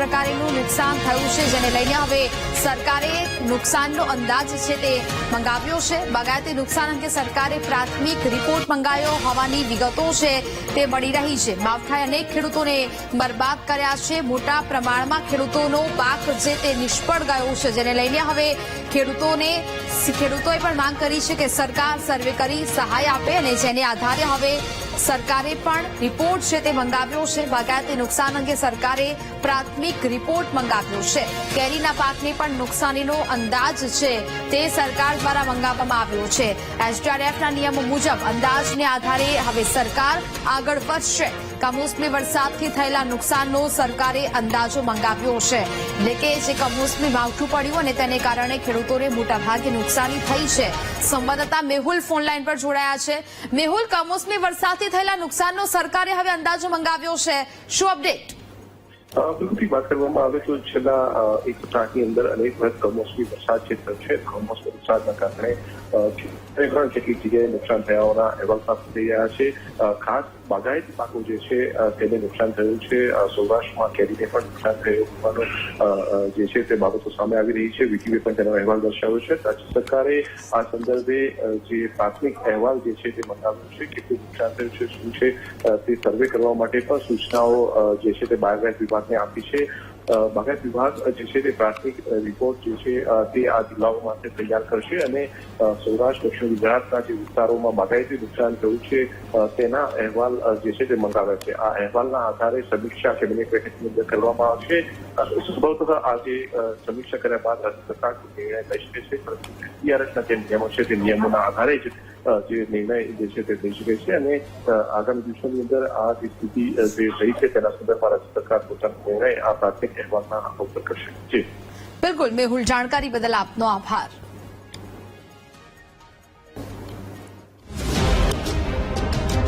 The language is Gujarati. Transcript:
પ્રકારેનું નુકસાન થયું છે, જેને લઈને હવે સરકારે નુકસાનનો અંદાજ છે તે મંગાવ્યો છે. બગાયતી નુકસાન અંગે સરકારે પ્રાથમિક રિપોર્ટ મંગાવ્યો હોવાની વિગતો છે તે મળી રહી છે. માવઠાએ અનેક ખેડૂતોને બરબાદ કર્યા છે. મોટા પ્રમાણમાં ખેડૂતોનો પાક છે તે નિષ્ફળ ગયો છે, જેને લઈને હવે ખેડૂતોને ખેડૂતોએ પણ માંગ કરી છે કે સરકાર સર્વે કરી સહાય આપે અને જેને આધારે હવે સરકારે પણ રિપોર્ટ છે તે મંગાવ્યો છે. બાગાયતી નુકસાન અંગે સરકારે પ્રાથમિક રિપોર્ટ મંગાવ્યો છે. કેરીના પાકને પણ નુકસાનીનો અંદાજ છે તે સરકાર દ્વારા મંગાવવામાં આવ્યો છે. એસડીઆરએફના નિયમો મુજબ અંદાજને આધારે હવે સરકાર આગળ વધશે. કમોસમી વરસાદથી થયેલા નુકસાનનો સરકારે અંદાજો મંગાવ્યો છે. એટલે કે જે કમોસમી માવઠું પડ્યું અને તેને કારણે ખેડૂતોને મોટાભાગે નુકસાની થઈ છે. સંવાદદાતા મેહુલ ફોનલાઈન પર જોડાયા છે. મેહુલ, કમોસમી વરસાદથી થયેલા નુકસાનનો સરકારે હવે અંદાજો મંગાવ્યો છે. શું અપડેટ? બિલકુલથી વાત કરવામાં આવે તો છેલ્લા એક સપ્તાહની અંદર અનેક વખત કમોસમી વરસાદ થયો છે, કમોસમી વરસાદના કારણે ખેતરોને પણ કેટલીક જગ્યાએ નુકસાન થયાઓના અહેવાલ પ્રાપ્ત થઈ રહ્યા છે ખાસ બાગાયતી પાકો જે છે તેને નુકસાન થયું છે સૌરાષ્ટ્રમાં કેરીને પણ નુકસાન થયું હોવાનું જે છે તે બાબતો સામે આવી રહી છે વીટીવીએ પણ તેનો અહેવાલ દર્શાવ્યો છે રાજ્ય સરકારે આ સંદર્ભે જે પ્રાથમિક અહેવાલ જે છે તે મંગાવ્યો છે કેટલું નુકસાન થયું છે શું છે તે સર્વે કરવા માટે પણ સૂચનાઓ જે છે તે બાગાયત વિભાગને આપી છે બાગાયત વિભાગ જે છે તે પ્રાથમિક રિપોર્ટ જે છે તે આ જિલ્લાઓ માટે તૈયાર કરશે અને સૌરાષ્ટ્ર, દક્ષિણ ગુજરાતના જે વિસ્તારોમાં બાગાયતી નુકસાન થયું છે તેના અહેવાલ જે છે તે મંગાવ્યા છે. આ અહેવાલના આધારે સમીક્ષા કેબિનેટ બેઠકની અંદર કરવામાં આવશે. સંભવત આજે સમીક્ષા કર્યા બાદ રાજ્ય સરકાર નિર્ણય લઈ શકે છે, પરંતુ ટીઆરએસના જે નિયમો છે તે નિયમોના આધારે જ જે નિર્ણય જે છે તે થઈ શકે છે અને આગામી દિવસોની અંદર આ જે સ્થિતિ જે રહી છે તેના સંદર્ભમાં રાજ્ય સરકાર પોતાનો નિર્ણય આ પ્રાથમિક અહેવાલના ઉપર કરશે જી બિલકુલ મેહુલ જાણકારી બદલ આપનો આભાર